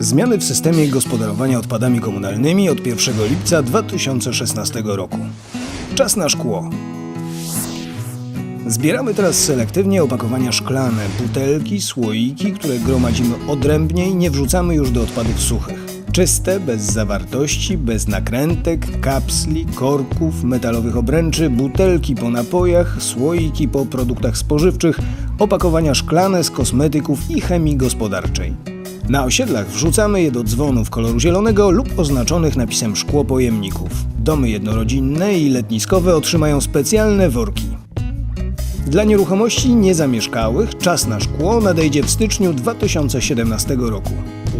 Zmiany w systemie gospodarowania odpadami komunalnymi od 1 lipca 2016 roku. Czas na szkło. Zbieramy teraz selektywnie opakowania szklane, butelki, słoiki, które gromadzimy odrębnie i nie wrzucamy już do odpadów suchych. Czyste, bez zawartości, bez nakrętek, kapsli, korków, metalowych obręczy, butelki po napojach, słoiki po produktach spożywczych, opakowania szklane z kosmetyków i chemii gospodarczej. Na osiedlach wrzucamy je do dzwonów koloru zielonego lub oznaczonych napisem szkło pojemników. Domy jednorodzinne i letniskowe otrzymają specjalne worki. Dla nieruchomości niezamieszkałych czas na szkło nadejdzie w styczniu 2017 roku.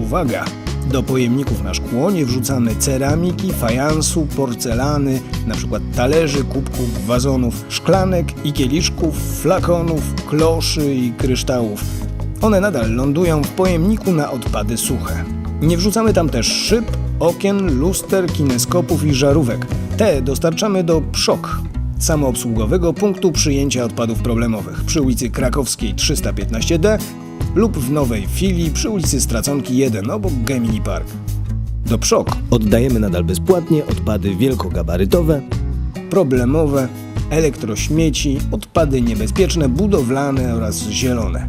Uwaga! Do pojemników na szkło nie wrzucamy ceramiki, fajansu, porcelany, np. talerzy, kubków, wazonów, szklanek i kieliszków, flakonów, kloszy i kryształów. One nadal lądują w pojemniku na odpady suche. Nie wrzucamy tam też szyb, okien, luster, kineskopów i żarówek. Te dostarczamy do PSZOK, samoobsługowego punktu przyjęcia odpadów problemowych przy ulicy Krakowskiej 315D lub w nowej filii przy ulicy Straconki 1 obok Gemini Park. Do PSZOK oddajemy nadal bezpłatnie odpady wielkogabarytowe, problemowe, elektrośmieci, odpady niebezpieczne, budowlane oraz zielone.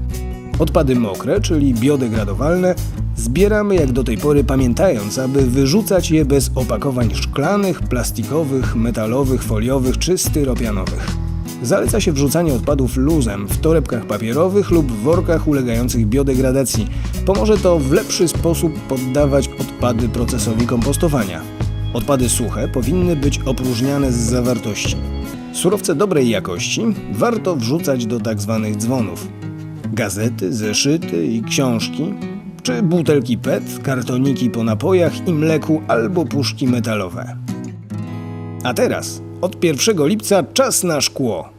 Odpady mokre, czyli biodegradowalne, zbieramy jak do tej pory pamiętając, aby wyrzucać je bez opakowań szklanych, plastikowych, metalowych, foliowych czy styropianowych. Zaleca się wrzucanie odpadów luzem w torebkach papierowych lub workach ulegających biodegradacji. Pomoże to w lepszy sposób poddawać odpady procesowi kompostowania. Odpady suche powinny być opróżniane z zawartości. Surowce dobrej jakości warto wrzucać do tzw. dzwonów gazety, zeszyty i książki, czy butelki PET, kartoniki po napojach i mleku albo puszki metalowe. A teraz, od 1 lipca czas na szkło.